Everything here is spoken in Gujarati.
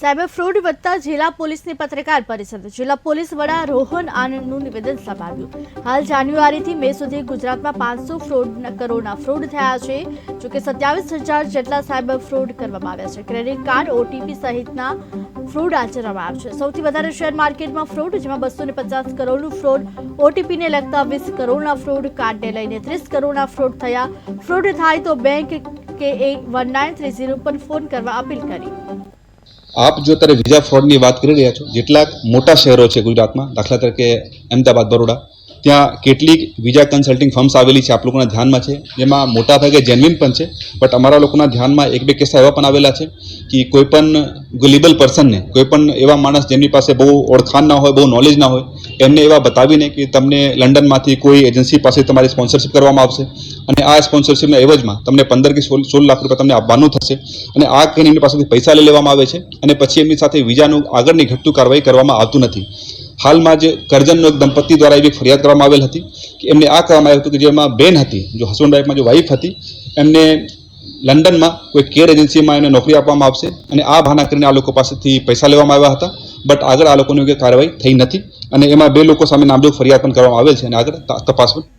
સાયબર ફ્રોડ વધતા જિલ્લા પોલીસની પત્રકાર પરિષદ. જિલ્લા પોલીસ વડા રોહન આનંદનું નિવેદન સંભાવ્યું હાલ જાન્યુઆરીથી મે સુધી ગુજરાતમાં પાંચસો ફ્રોડ કરોડના ફ્રોડ થયા છે જોકે સત્યાવીસ હજાર જેટલા સાયબર ફ્રોડ કરવામાં આવ્યા છે. ક્રેડિટ કાર્ડ ઓટીપી સહિતના ફ્રોડ આચરવામાં આવ્યા છે. સૌથી વધારે શેર માર્કેટમાં ફ્રોડ, જેમાં બસો ને પચાસ કરોડનું ફ્રોડ ઓટીપીને લગતા વીસ કરોડના ફ્રોડ, કાર્ડને લઈને ત્રીસ કરોડના ફ્રોડ થયા. ફ્રોડ થાય તો બેંક કે એ વન નાઇન થ્રી ઝીરો પર ફોન કરવા અપીલ કરી. આપ જો અત્યારે વિઝા ફ્રોડની વાત કરી રહ્યા છો, જેટલાક મોટા શહેરો છે ગુજરાતમાં, દાખલા તરીકે અમદાવાદ, બરોડા, ત્યાં કેટલીક વિઝા કન્સલ્ટિંગ ફર્મ્સ આવેલી છે આપ લોકોના ધ્યાનમાં છે. જેમાં મોટા ભાગે જેન્યુઇન પણ છે બટ અમારા લોકોના ધ્યાનમાં એક બે કિસ્સા એવા પણ આવેલા છે કે કોઈ પણ ગુલેબલ પર્સનને કોઈ પણ એવા માણસ જેમની પાસે બહુ ઓળખાણ ના હોય, બહુ નોલેજ ના હોય, એમને એવા બતાવીને કે તમને લંડનમાંથી કોઈ એજન્સી પાસે તમારી સ્પોન્સરશિપ કરવામાં આવશે. અને આ સ્પોન્સરશિપના એવજમાં તમને પંદર કે સોળ સોળ લાખ રૂપિયા તમને આપવાનું થશે. અને આ કહીને એમની પાસેથી પૈસા લઈ લેવામાં આવે છે. અને પછી એમની સાથે વિઝાનું આગળની ઘટતું કાર્યવાહી કરવામાં આવતું નથી. હાલમાં જ કરજણનો એક દંપતી દ્વારા એવી ફરિયાદ કરવામાં આવેલ હતી કે એમને આ કરવામાં આવ્યું હતું કે જેમાં બેન હતી, જો હસબન્ડ વાઈફમાં જો વાઈફ હતી, એમને લંડનમાં કોઈ કેર એજન્સીમાં એમને નોકરી આપવામાં આવશે અને આ બહાના કરીને આ લોકો પાસેથી પૈસા લેવામાં આવ્યા હતા. બટ આગળ આ લોકોની કાર્યવાહી થઈ નથી. અને એમાં બે લોકો સામે નામજોગ ફરિયાદ પણ કરવામાં આવેલ છે અને આગળ તપાસ પણ